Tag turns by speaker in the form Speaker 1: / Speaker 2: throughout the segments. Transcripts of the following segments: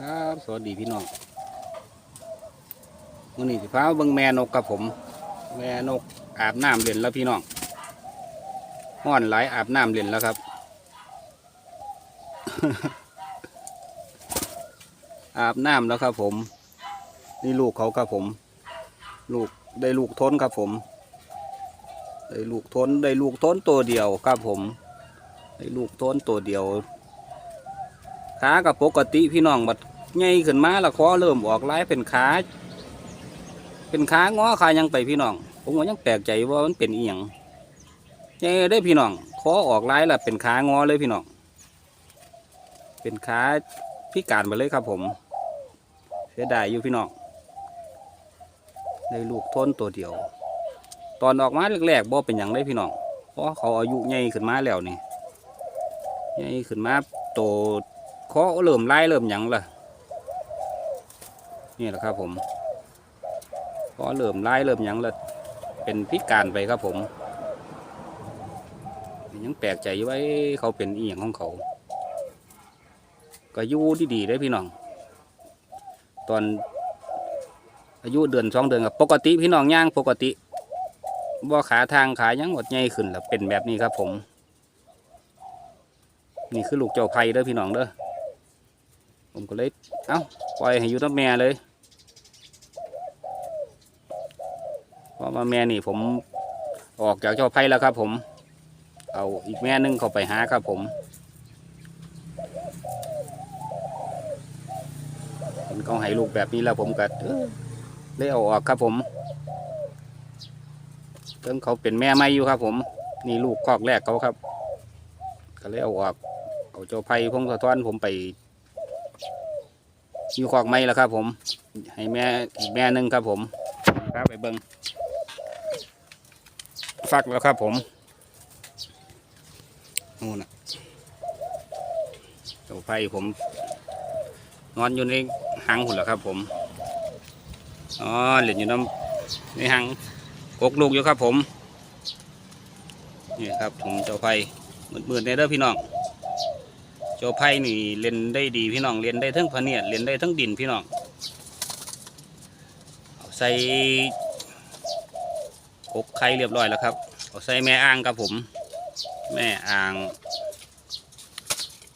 Speaker 1: ครับ สวัสดีพี่น้องวันนี้สิพาเบิ่งแม่นกกับผม แม่นกอาบน้ำเล่นแล้วพี่น้องห้อนหลายอาบน้ำเล่นแล้วครับ อาบน้ำแล้วครับผม นี่ลูกเขาครับผม ลูกได้ลูกท้นครับผม ได้ลูกท้นได้ลูกท้นตัวเดียวครับผม ได้ลูกท้นตัวเดียว ขากับปกติพี่น้องบัดใหญ่ขึ้นมาและคอเริ่มออกลายเป็นขา เป็นขางอขายังไปพี่น้อง ผมก็ยังแปลกใจว่ามันเป็นอีหยังใหญ่ได้พี่น้องคอออกลายล้วเป็นขางอเลยพี่น้อง เป็นขาพิการไปเลยครับผมเสียดายอยู่พี่น้องได้ลูกทนตัวเดียว ตอนออกมาแรกๆบ่เป็นอย่างเลยพี่น้องเพราะเขาอายุใหญ่ขึ้นมาแล้วนี่ใหญ่ขึ้นมาโต เคาะเริ่มไล่เริ่มหยังละนี่แหละครับผมเคาะเริ่มไล่เริ่มหยังละเป็นพิการไปครับผมยังแปลกใจอยู่ว่าเขาเป็นอีหยังของเขา ก็อยู่ดีๆได้พี่น้อง ตอนอายุเดือนสองเดือนกับปกติพี่น้องย่างปกติบ่ขาทางขายังหดใหญ่ขึ้นแล้วเป็นแบบนี้ครับผม นี่คือลูกเจ้าไผ่เด้อพี่น้องเด้อ ผมก็เลยเอ้าปล่อยให้อยู่น้ำแม่เลยเพราะว่าแม่นี่ผมออกจากเจ้าไผ่แล้วครับผม เอาอีกแม่หนึงเข้าไปหาครับผมเห็นเขาให้ลูกแบบนี้แล้วผมก็เอ้อเลยเอาออกครับผมเพิ่งเขาเป็นแม่ไม่อยู่ครับ ผมนี่ลูกคอกแรกเขาครับ ก็เลยเอาออกเอาเจ้าไผ่พงสะท้อนผมไป อยู่คอกไม้แล้วครับ ผม ให้แม่อีกแม่หนึ่งครับ ผมครับไปเบิงฟักแล้วครับ ผมนู่นน่ะเจ้าไผ่ผมนอนอยู่ในหางหุ่นแล้วครับ ผมอ๋อเหรียญอยู่น้ำในหางกกลูกอยู่ครับ ผมนี่ครับผมเจ้าไผ่มืดๆในเด้อพี่น้อง โจไพ่นี่เล่นได้ดีพี่น้องเล่นได้ทั้งพเนียดเล่นได้ทั้งดินพี่น้องเอาใส่กกไข่เรียบร้อยแล้วครับเอาใส่แม่อ่างครับผม แม่อ่าง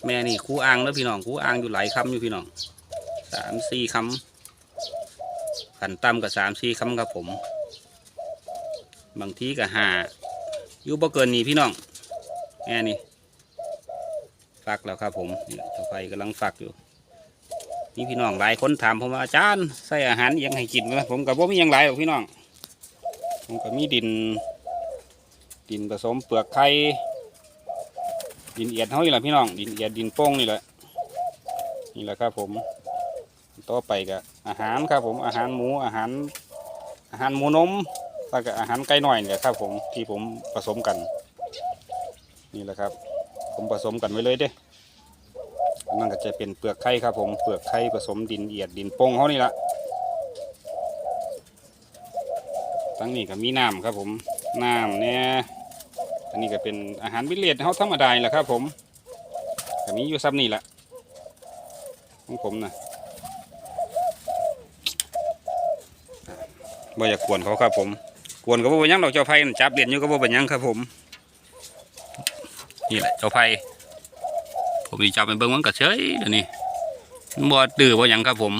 Speaker 1: แม่นี่คู่อ่างแล้วพี่น้องคู่อ่างอยู่หลายคำอยู่พี่น้องสามสี่คำขันต่ำกับสามสี่คำครับผม บางทีก็หาอยู่บ่เกินนี้พี่น้องแม่นี่ ฟักแล้วครับ ผมเจ้าไฟกำลังฟักอยู่นี่พี่น้องหลายคนถามผมว่าอาจารย์ใส่อาหารยังให้กินนะผมกับว่ามีหยังหลายหรอกพี่น้องผมก็มีดิน ดินผสมเปลือกไข่ดินเอียดเท่านี้แหละพี่น้องดินเอียดดินโป้งนี่แหละนี่แหละครับ ผมต่อไปก็อาหารครับผมอาหารหมูอาหาร อาหารหมูนมแล้วก็อาหารไก่หน่อยเนี่ยครับ ผมที่ผมผสมกัน นี่แหละครับ ผมผสมกันไว้เลยเด้นั่นก็จะเป็นเปลือกไข่ครับผมเปลือกไข่ผสมดินเอียดดินโป่งเขานี่ละทั้งนี้ก็มีน้ำครับผมน้ำเนี่ยอันนี้ก็เป็นอาหารวิเลตเขาธรรมดาแหละครับผมก็มีอยู่ซ้ำนี่แหละของผมนะบ่อยากกวนเขาครับผมกวนก็บ่เป็นยังดอกเจ้าไผ่นั่นจับเลียนอยู่ก็บ่เป็นยังครับผม นี่แหละเจ้าไผ่ผมดีจับไปเบิ้งมันก็เฉยเดี๋ยวนี้บ่ดื้อบ่หยังครับผม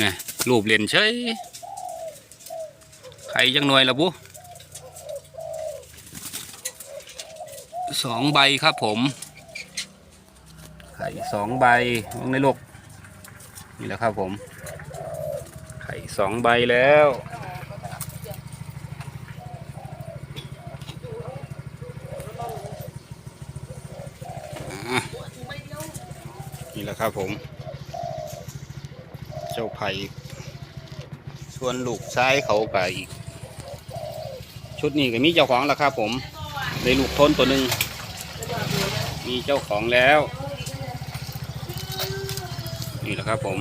Speaker 1: นี่รูปเล่นเฉยไข่ยังหน่วยละบุสองใบครับผมไข่สองใบวงในลูกนี่แหละครับผม ไข่สองใบแล้ว แหละครับผม เจ้าไผ่ส่วนลูกซ้ายเขาไปอีก ชุดนี้ก็มีเจ้าของแล้วครับผมได้ลูกทนตัวหนึ่งมีเจ้าของแล้ว นี่แหละครับผม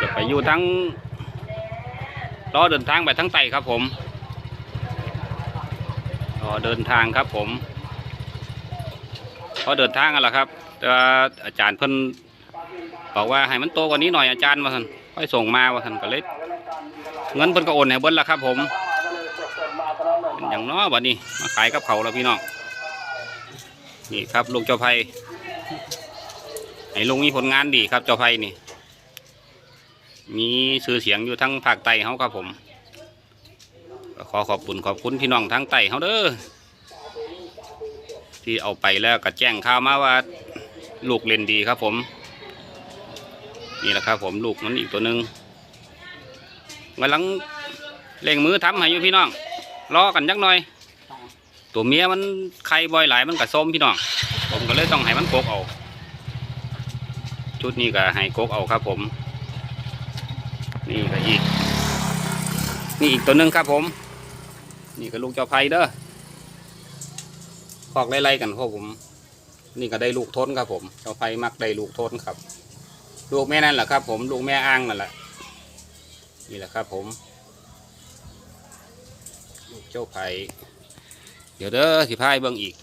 Speaker 1: จะไปอยู่ทั้งรอเดินทางไปทั้งไต่ครับผมรอเดินทางครับผมพอเดินทางกันแล้วครับ แต่ว่าอาจารย์เพิ่นบอกว่าให้มันโตกว่านี้หน่อยอาจารย์ว่าท่านค่อยส่งมาว่าท่านก็เลยเงินเพิ่นก็โอนให้เบิ้ลล้วครับ ผมเป็นอย่างน้อบัดนี้มาขายกับเขาแล้วพี่น้องนี่ครับลูกเจ้าไผ่ไอ้ลุงมีผลงานดีครับเจ้าไผ่นี่ มีชื่อเสียงอยู่ทั้งภาคใต้เขาครับผมขอขอบคุณขอบคุณพี่น้องทั้งใต้เขาเด้อที่เอาไปแล้วก็แจ้งข่าวมาว่า ลูกเล่นดีครับผม นี่แหละครับผมลูกมันอีกตัวหนึ่งกำลังเล่งมือทำให้อยู่พี่น้องรอกันจักหน่อย ตัวเมียมันไข่บ่อยหลายมันก็ส้มพี่น้องผมก็เลยต้องให้มันโกกเอาชุดนี้ก็ให้โกกเอาครับผม นี่ก็อีก นี่อีกตัวหนึ่งครับผม นี่ก็ลูกเจ้าไผ่เด้อคอกไล่ๆกันพวกผม นี่ก็ได้ลูกทนครับผมเจ้าไผ่มักได้ลูกทนครับ ลูกแม่นั่นแหละครับ ผมลูกแม่อ้างนั่นแหละนี่แหละครับ ผม ลูกเจ้าไผ่เดี๋ยวเด้อสิพายเบิ่งอีก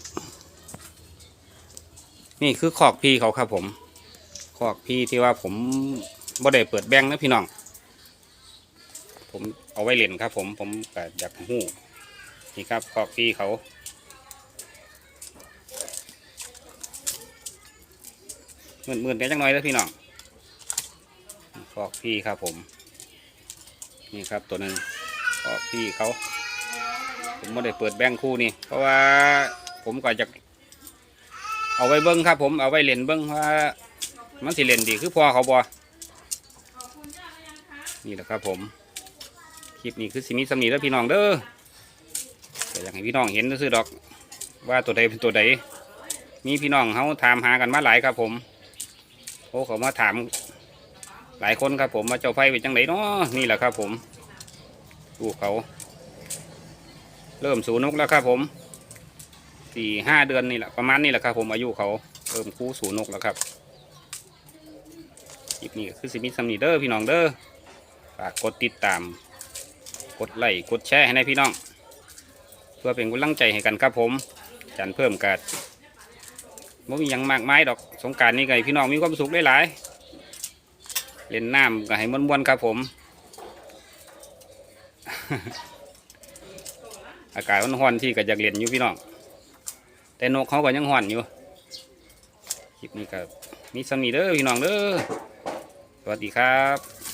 Speaker 1: นี่คือขอกพี่เขาครับ ผมขอกพี่ที่ว่าผมบ่ได้เปิดแบงค์นะพี่น้องผมเอาไว้เล่นครับ ผมผมก็อยากหู้นี่ครับขอกพี่เขา มื่นมื่นๆกันจังน่อยแล้วพี่น้องฟอกพี่ครับผม นี่ครับตัวนึงฟอกพี่เขา ผมไม่ได้เปิดแบงคู่นี่ เพราะว่าผมก็จะเอาไว้เบิ้งครับ ผมเอาไว้เล่นเบิ้งว่ามันสิเล่นดีคือพอเขาบอนี่แหละครับ ผม คลิปนี้คือสิมีสำนีแล้วพี่น้องเด้อแต่อยากให้พี่น้องเห็นซื่อดอก ว่าตัวใดเป็นตัวใดมีพี่น้องเขาถามหากันมาหลายครับผม โอ้เขามาถาม หลายคนครับผมมาเจ้าไฟเป็นจังไดเนาะนี่แหละครับ ผมลูกเขา เริ่มสูนกแล้วครับ ผมสี่ห้าเดือนนี่แหละประมาณนี้แหละครับ ผมอายุเขาเริ่มคู่สูนกแล้วครับคลิปนี้คือสิมิสำนีเด้อพี่น้องเด้อฝากกดติดตาม กดไลค์กดแชร์ให้ในพี่น้อง เพื่อเป็นกำลังใจให้กันครับผมจันเพิ่มกัด บ่มีหยังมากมายดอกสงการนี่ไงพี่น้องมีความสุขได้หลายเล่นน้ำก็ให้ม่วนๆครับผม อากาศมันร้อนที่ก็อยากเล่นอยู่พี่น้อง แต่นกเขาก็ยังร้อนอยู่คลิปนี้ก็มีสมีเด้อพี่น้องเด้อสวัสดีครับ